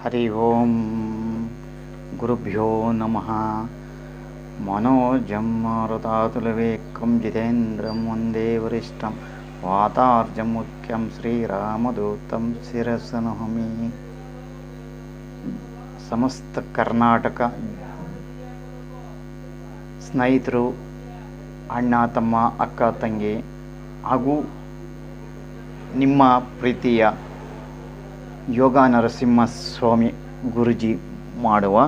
ಹರಿ ಓಂ ಗುರುಭ್ಯೋ ನಮಃ ಮನೋಜಂ ಮಾರುತಾತುಲವೇಕಂ ಜಿತೇಂದ್ರಂ ವಂದೇ ವರಿಷ್ಠಂ ವಾತಾರ್ಜಂ ಮುಖ್ಯಂ ಶ್ರೀರಾಮದೂತಂ ಶಿರಸನಹಮಿ ಸಮಸ್ತ ಕರ್ನಾಟಕ ಸ್ನೇಹಿತರು ಅಣ್ಣ, ತಮ್ಮ, ಅಕ್ಕ, ತಂಗಿ ಹಾಗೂ ನಿಮ್ಮ ಪ್ರೀತಿಯ ಯೋಗ ನರಸಿಂಹ ಸ್ವಾಮಿ ಗುರುಜಿ ಮಾಡುವ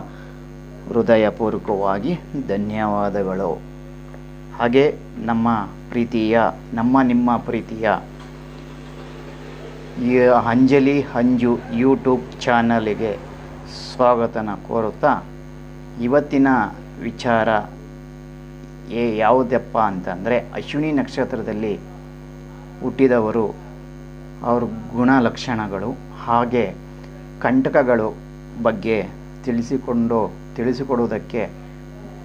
ಹೃದಯಪೂರ್ವಕವಾಗಿ ಧನ್ಯವಾದಗಳು. ಹಾಗೆ ನಮ್ಮ ಪ್ರೀತಿಯ, ನಮ್ಮ ನಿಮ್ಮ ಪ್ರೀತಿಯ ಈ ಅಂಜಲಿ ಅಂಜು ಯೂಟ್ಯೂಬ್ ಚಾನಲಿಗೆ ಸ್ವಾಗತನ ಕೋರುತ್ತಾ ಇವತ್ತಿನ ವಿಚಾರ ಏ ಯಾವುದಪ್ಪ ಅಂತಂದರೆ ಅಶ್ವಿನಿ ನಕ್ಷತ್ರದಲ್ಲಿ ಹುಟ್ಟಿದವರು ಅವ್ರ ಗುಣಲಕ್ಷಣಗಳು ಹಾಗೆ ಕಂಟಕಗಳು ಬಗ್ಗೆ ತಿಳಿಸಿಕೊಂಡು, ತಿಳಿಸಿಕೊಡುವುದಕ್ಕೆ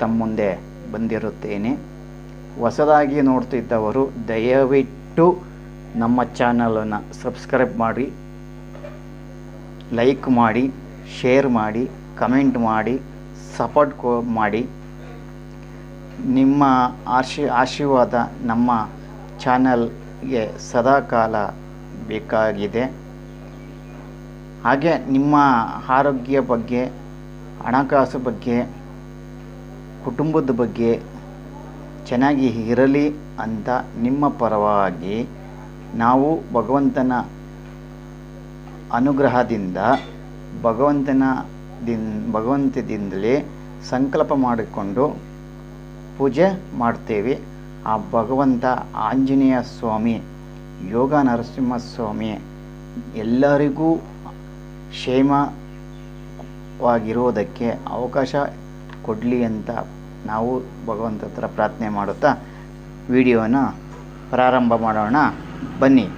ತಮ್ಮ ಮುಂದೆ ಬಂದಿರುತ್ತೇನೆ. ಹೊಸದಾಗಿ ನೋಡ್ತಿದ್ದವರು ದಯವಿಟ್ಟು ನಮ್ಮ ಚಾನಲನ್ನು ಸಬ್ಸ್ಕ್ರೈಬ್ ಮಾಡಿ, ಲೈಕ್ ಮಾಡಿ, ಶೇರ್ ಮಾಡಿ, ಕಮೆಂಟ್ ಮಾಡಿ, ಸಪೋರ್ಟ್ ಕೋ, ಮಾಡಿ. ನಿಮ್ಮ ಆಶೀ, ಆಶೀರ್ವಾದ ನಮ್ಮ ಚಾನಲ್ಗೆ ಸದಾಕಾಲ ಬೇಕಾಗಿದೆ. ಹಾಗೆ ನಿಮ್ಮ ಆರೋಗ್ಯ ಬಗ್ಗೆ, ಹಣಕಾಸು ಬಗ್ಗೆ, ಕುಟುಂಬದ ಬಗ್ಗೆ ಚೆನ್ನಾಗಿ ಇರಲಿ ಅಂತ ನಿಮ್ಮ ಪರವಾಗಿ ನಾವು ಭಗವಂತನ ಅನುಗ್ರಹದಿಂದ, ಭಗವಂತನ ದಿನ್, ಭಗವಂತದಿಂದಲೇ ಸಂಕಲ್ಪ ಮಾಡಿಕೊಂಡು ಪೂಜೆ ಮಾಡ್ತೇವೆ. ಆ ಭಗವಂತ ಆಂಜನೇಯ ಸ್ವಾಮಿ ಯೋಗ ನರಸಿಂಹ ಸ್ವಾಮಿ ಎಲ್ಲರಿಗೂ ಕ್ಷೇಮವಾಗಿರೋದಕ್ಕೆ ಅವಕಾಶ ಕೊಡಲಿ ಅಂತ ನಾವು ಭಗವಂತ ಹತ್ರ ಪ್ರಾರ್ಥನೆ ಮಾಡುತ್ತಾ ವಿಡಿಯೋನ ಪ್ರಾರಂಭ ಮಾಡೋಣ. ಬನ್ನಿ.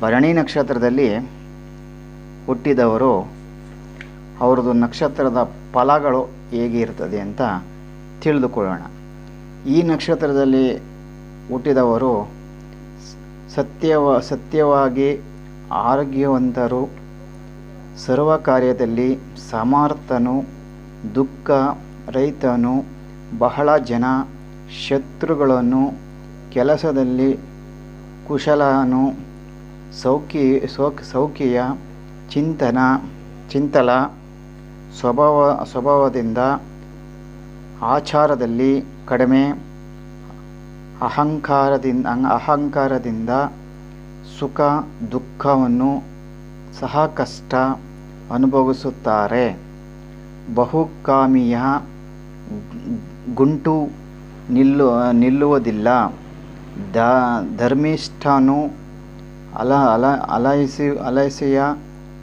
ಭರಣಿ ನಕ್ಷತ್ರದಲ್ಲಿ ಹುಟ್ಟಿದವರು ಅವರದು ನಕ್ಷತ್ರದ ಫಲಗಳು ಹೇಗೆ ಇರ್ತದೆ ಅಂತ ತಿಳಿದುಕೊಳ್ಳೋಣ. ಈ ನಕ್ಷತ್ರದಲ್ಲಿ ಹುಟ್ಟಿದವರು ಸತ್ಯವ, ಸತ್ಯವಾಗಿ ಆರೋಗ್ಯವಂತರು ಸರ್ವ ಕಾರ್ಯದಲ್ಲಿ ಸಮರ್ಥನು, ದುಃಖ ರೈತನು ಬಹಳ ಜನ ಶತ್ರುಗಳನ್ನು ಕೆಲಸದಲ್ಲಿ ಕುಶಲನು, ಸೌಖ್ಯ ಸೌಕ್ ಸೌಖ್ಯ, ಚಿಂತನ, ಚಿಂತಲ, ಸ್ವಭಾವ, ಸ್ವಭಾವದಿಂದ ಆಚಾರದಲ್ಲಿ ಕಡಿಮೆ. ಅಹಂಕಾರದಿಂದ ಅಹಂಕಾರದಿಂದ ಸುಖ, ದುಃಖವನ್ನು ಸಹ ಕಷ್ಟ ಅನುಭವಿಸುತ್ತಾರೆ. ಬಹುಕಾಮಿಯ ಗುಂಟು ನಿಲ್ಲು ನಿಲ್ಲುವುದಿಲ್ಲ. ದ ಧರ್ಮಿಷ್ಠನು ಅಲ ಅಲ ಅಲೈಸಿ ಅಲೈಸೆಯ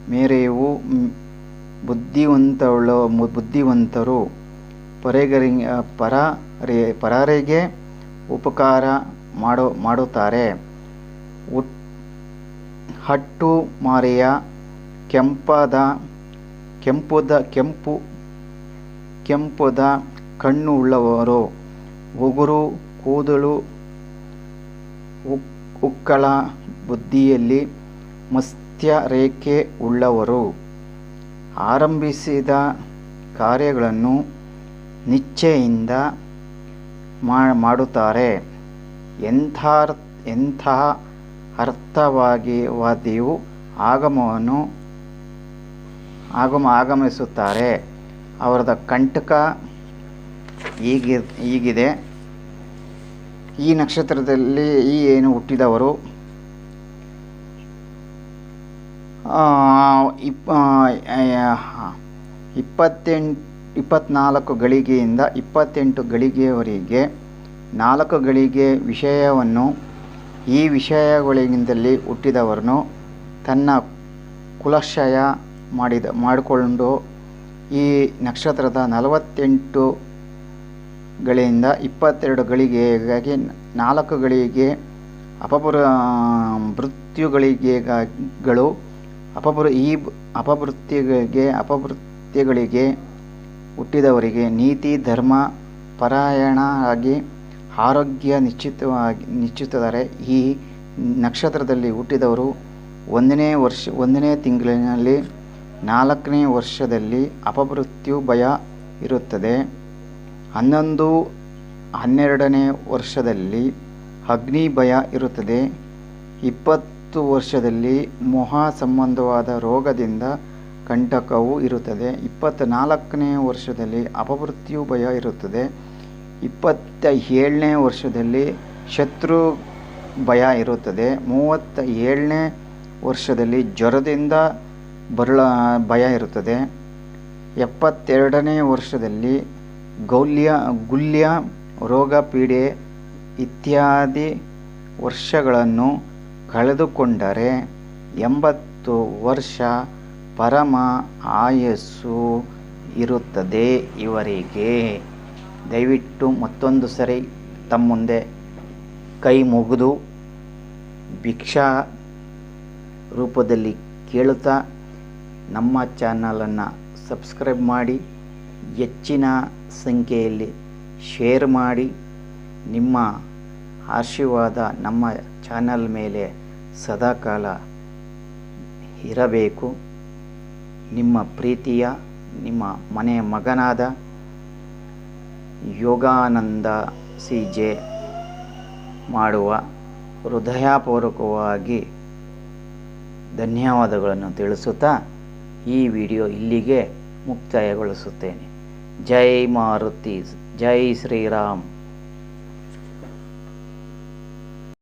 ಮೇರೆಯು ಬುದ್ಧಿವಂತಳು ಬುದ್ಧಿವಂತರು. ಪರಗರಿ ರೇ ಪರರಿಗೆ ಉಪಕಾರ ಮಾಡೋ, ಮಾಡುತ್ತಾರೆ. ಉಟ್, ಹಟ್ಟು ಮಾರಿಯ ಕೆಂಪದ, ಕೆಂಪುದ, ಕೆಂಪು, ಕೆಂಪುದ ಕಣ್ಣು ಉಳ್ಳವರು. ಉಗುರು, ಕೂದಲು ಉಕ್ಕಳ ಬುದ್ಧಿಯಲ್ಲಿ ಮಸ್ತ್ಯ ರೇಖೆ ಉಳ್ಳವರು. ಆರಂಭಿಸಿದ ಕಾರ್ಯಗಳನ್ನು ನಿಶ್ಚಯಿಂದ ಮಾಡುತ್ತಾರೆ. ಎಂಥ ಎಂತಹ ಅರ್ಥವಾಗಿ ವಾದಿಯು ಆಗಮವನ್ನು ಆಗಮ ಆಗಮಿಸುತ್ತಾರೆ ಅವರದ ಕಂಟಕ ಹೀಗಿ ಈಗಿದೆ. ಈ ನಕ್ಷತ್ರದಲ್ಲಿ ಈ ಏನು ಹುಟ್ಟಿದವರು? ಇಪ್ಪ ಇಪ್ಪತ್ತೆಂಟು ಇಪ್ಪತ್ನಾಲ್ಕು ಗಳಿಗೆಯಿಂದ ಇಪ್ಪತ್ತೆಂಟು ಗಳಿಗೆಯವರೆಗೆ ನಾಲ್ಕು ಗಳಿಗೆ ವಿಷಯವನ್ನು, ಈ ವಿಷಯಗಳಿಂದಲ್ಲಿ ಹುಟ್ಟಿದವರನ್ನು ತನ್ನ ಕುಲಶಯ ಮಾಡಿದ, ಮಾಡಿಕೊಂಡು ಈ ನಕ್ಷತ್ರದ ನಲವತ್ತೆಂಟು ಗಳಿಂದ ಇಪ್ಪತ್ತೆರಡು ಗಳಿಗೆಗಾಗಿ ನಾಲ್ಕು ಗಳಿಗೆ ಅಪಪುರ ಮೃತ್ಯುಗಳಿಗೆಗಳು ಅಪಪುರ ಈ ಅಪವೃತ್ತಿಗಳಿಗೆ ಅಪವೃತ್ತಿಗಳಿಗೆ ಹುಟ್ಟಿದವರಿಗೆ ನೀತಿ, ಧರ್ಮ ಪರಾಯಣರಾಗಿ ಆರೋಗ್ಯ ನಿಶ್ಚಿತವಾಗಿ, ನಿಶ್ಚಿತದರೆ ಈ ನಕ್ಷತ್ರದಲ್ಲಿ ಹುಟ್ಟಿದವರು ಒಂದನೇ ವರ್ಷ, ಒಂದನೇ ತಿಂಗಳಿನಲ್ಲಿ ನಾಲ್ಕನೇ ವರ್ಷದಲ್ಲಿ ಅಪಮೃತ್ಯು ಭಯ ಇರುತ್ತದೆ. ಹನ್ನೊಂದು, ಹನ್ನೆರಡನೇ ವರ್ಷದಲ್ಲಿ ಅಗ್ನಿ ಭಯ ಇರುತ್ತದೆ. ಇಪ್ಪತ್ತು ವರ್ಷದಲ್ಲಿ ಮೊಹ ಸಂಬಂಧವಾದ ರೋಗದಿಂದ ಕಂಟಕವು ಇರುತ್ತದೆ. ಇಪ್ಪತ್ತ್ನಾಲ್ಕನೇ ವರ್ಷದಲ್ಲಿ ಅಪಮೃತ್ಯು ಭಯ ಇರುತ್ತದೆ. ಇಪ್ಪತ್ತ ಏಳನೇ ವರ್ಷದಲ್ಲಿ ಶತ್ರು ಭಯ ಇರುತ್ತದೆ. ಮೂವತ್ತ ಏಳನೇ ವರ್ಷದಲ್ಲಿ ಜ್ವರದಿಂದ ಬರಳ ಭಯ ಇರುತ್ತದೆ. ಎಪ್ಪತ್ತೆರಡನೇ ವರ್ಷದಲ್ಲಿ ಗೌಲ್ಯ, ಗುಲ್ಯ ರೋಗ ಪೀಡೆ ಇತ್ಯಾದಿ ವರ್ಷಗಳನ್ನು ಕಳೆದುಕೊಂಡರೆ ಎಂಬತ್ತು ವರ್ಷ ಪರಮ ಆಯಸ್ಸು ಇರುತ್ತದೆ ಇವರಿಗೆ. ದಯವಿಟ್ಟು ಮತ್ತೊಂದು ಸರಿ ತಮ್ಮ ಮುಂದೆ ಕೈ ಮುಗಿದು ಭಿಕ್ಷಾ ರೂಪದಲ್ಲಿ ಕೇಳುತ್ತಾ ನಮ್ಮ ಚಾನಲನ್ನು ಸಬ್ಸ್ಕ್ರೈಬ್ ಮಾಡಿ, ಹೆಚ್ಚಿನ ಸಂಖ್ಯೆಯಲ್ಲಿ ಶೇರ್ ಮಾಡಿ, ನಿಮ್ಮ ಆಶೀರ್ವಾದ ನಮ್ಮ ಚಾನಲ್ ಮೇಲೆ ಸದಾಕಾಲ ಇರಬೇಕು. ನಿಮ್ಮ ಪ್ರೀತಿಯ, ನಿಮ್ಮ ಮನೆಯ ಮಗನಾದ ಯೋಗಾನಂದ ಸಿ ಜೆ ಮಾಡುವ ಹೃದಯಪೂರ್ವಕವಾಗಿ ಧನ್ಯವಾದಗಳನ್ನು ತಿಳಿಸುತ್ತಾ ಈ ವಿಡಿಯೋ ಇಲ್ಲಿಗೆ ಮುಕ್ತಾಯಗೊಳಿಸುತ್ತೇನೆ. ಜೈ ಮಾರುತಿ, ಜೈ ಶ್ರೀರಾಮ್.